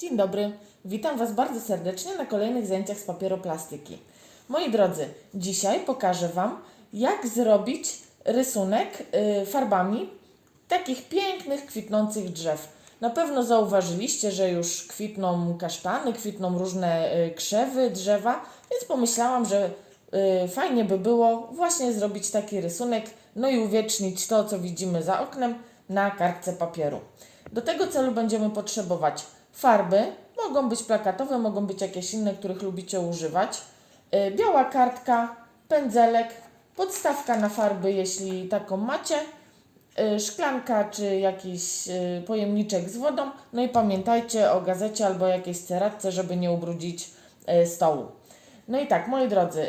Dzień dobry, witam Was bardzo serdecznie na kolejnych zajęciach z papieroplastyki. Moi drodzy, dzisiaj pokażę Wam, jak zrobić rysunek y, farbami takich pięknych, kwitnących drzew. Na pewno zauważyliście, że już kwitną kasztany, kwitną różne y, krzewy, drzewa, więc pomyślałam, że y, fajnie by było właśnie zrobić taki rysunek, no i uwiecznić to, co widzimy za oknem na kartce papieru. Do tego celu będziemy potrzebować farby, mogą być plakatowe, mogą być jakieś inne, których lubicie używać, y, biała kartka, pędzelek, podstawka na farby, jeśli taką macie, y, szklanka czy jakiś y, pojemniczek z wodą. No i pamiętajcie o gazecie albo jakiejś ceratce, żeby nie ubrudzić stołu. No i tak, moi drodzy,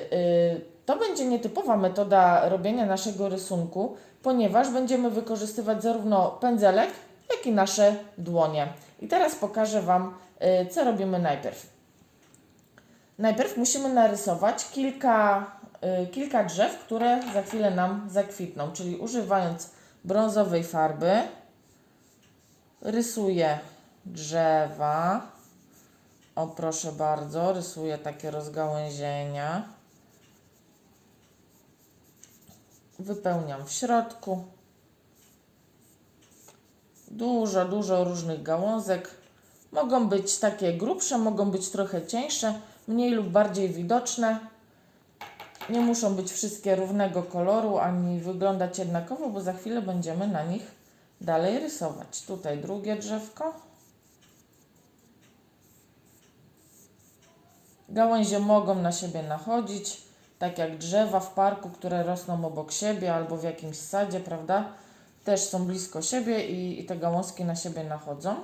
to będzie nietypowa metoda robienia naszego rysunku, ponieważ będziemy wykorzystywać zarówno pędzelek, jak i nasze dłonie. I teraz pokażę Wam, y, co robimy najpierw. Najpierw musimy narysować kilka, y, kilka drzew, które za chwilę nam zakwitną, czyli używając brązowej farby rysuję drzewa. O, proszę bardzo, rysuję takie rozgałęzienia. Wypełniam w środku. Dużo, dużo różnych gałązek. Mogą być takie grubsze, mogą być trochę cieńsze, mniej lub bardziej widoczne. Nie muszą być wszystkie równego koloru ani wyglądać jednakowo, bo za chwilę będziemy na nich dalej rysować. Tutaj drugie drzewko. Gałęzie mogą na siebie nachodzić, tak jak drzewa w parku, które rosną obok siebie albo w jakimś sadzie, prawda? Też są blisko siebie i, i te gałązki na siebie nachodzą.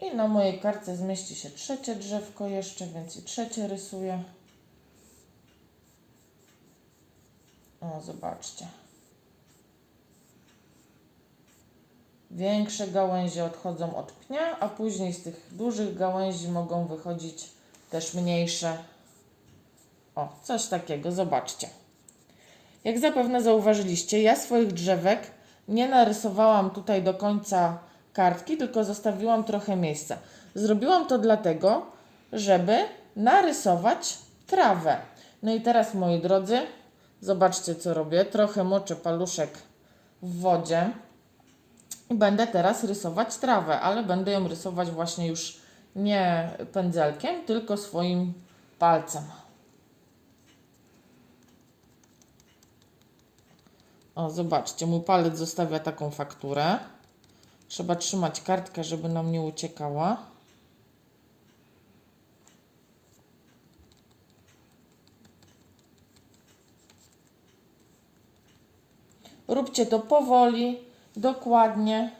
I na mojej kartce zmieści się trzecie drzewko jeszcze, więc i trzecie rysuję. O, zobaczcie. Większe gałęzie odchodzą od pnia, a później z tych dużych gałęzi mogą wychodzić też mniejsze. O, coś takiego, zobaczcie. Jak zapewne zauważyliście, ja swoich drzewek nie narysowałam tutaj do końca kartki, tylko zostawiłam trochę miejsca. Zrobiłam to dlatego, żeby narysować trawę. No i teraz, moi drodzy, zobaczcie co robię. Trochę moczę paluszek w wodzie i będę teraz rysować trawę, ale będę ją rysować właśnie już nie pędzelkiem, tylko swoim palcem. O, zobaczcie, mój palec zostawia taką fakturę. Trzeba trzymać kartkę, żeby nam nie uciekała. Róbcie to powoli, dokładnie,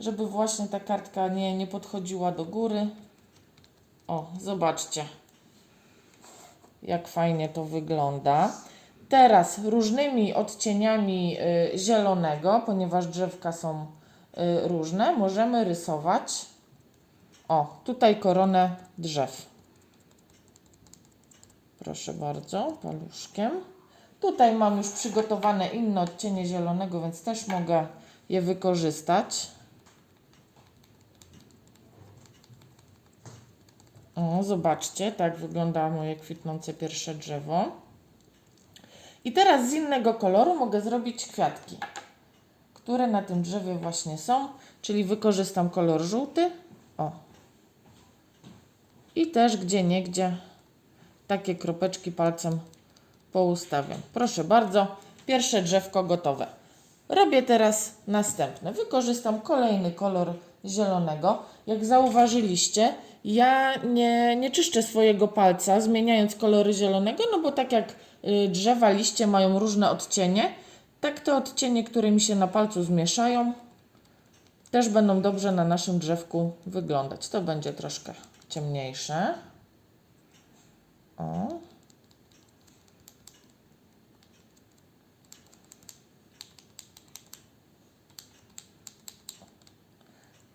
żeby właśnie ta kartka nie, nie podchodziła do góry. O, zobaczcie, jak fajnie to wygląda. Teraz różnymi odcieniami y, zielonego, ponieważ drzewka są y, różne, możemy rysować o, tutaj koronę drzew. Proszę bardzo, paluszkiem. Tutaj mam już przygotowane inne odcienie zielonego, więc też mogę je wykorzystać. O, zobaczcie, tak wygląda moje kwitnące pierwsze drzewo. I teraz z innego koloru mogę zrobić kwiatki, które na tym drzewie właśnie są, czyli wykorzystam kolor żółty. O. I też gdzie niegdzie takie kropeczki palcem poustawiam. Proszę bardzo, pierwsze drzewko gotowe. Robię teraz następne. Wykorzystam kolejny kolor zielonego. Jak zauważyliście, ja nie, nie czyszczę swojego palca zmieniając kolory zielonego, no bo tak jak y, drzewa, liście mają różne odcienie, tak te odcienie, które mi się na palcu zmieszają, też będą dobrze na naszym drzewku wyglądać. To będzie troszkę ciemniejsze. O.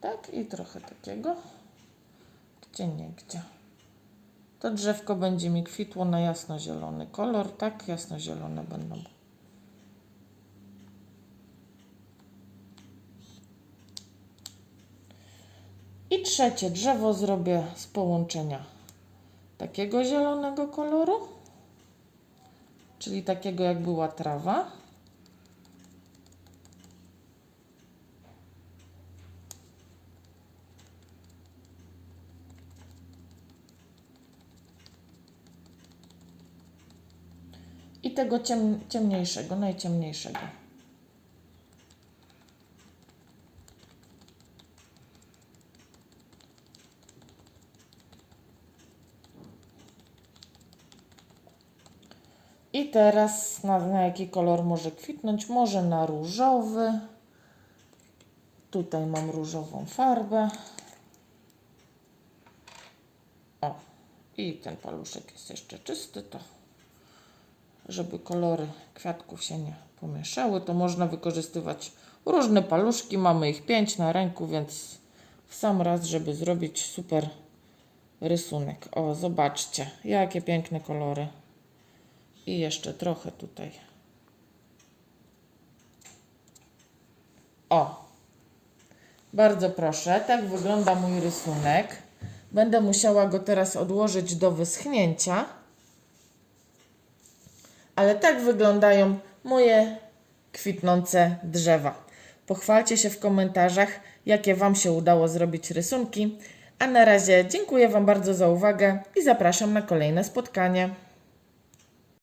Tak i trochę takiego. Gdzie nie gdzie. To drzewko będzie mi kwitło na jasnozielony kolor. Tak, jasnozielone będą. I trzecie drzewo zrobię z połączenia takiego zielonego koloru, czyli takiego jak była trawa. Tego ciem, ciemniejszego, najciemniejszego. I teraz na, na jaki kolor może kwitnąć? Może na różowy. Tutaj mam różową farbę. O, i ten paluszek jest jeszcze czysty, to żeby kolory kwiatków się nie pomieszały, to można wykorzystywać różne paluszki. Mamy ich pięć na ręku, więc w sam raz, żeby zrobić super rysunek. O, zobaczcie, jakie piękne kolory. I jeszcze trochę tutaj. O, bardzo proszę, tak wygląda mój rysunek. Będę musiała go teraz odłożyć do wyschnięcia. Ale tak wyglądają moje kwitnące drzewa. Pochwalcie się w komentarzach, jakie Wam się udało zrobić rysunki. A na razie dziękuję Wam bardzo za uwagę i zapraszam na kolejne spotkanie.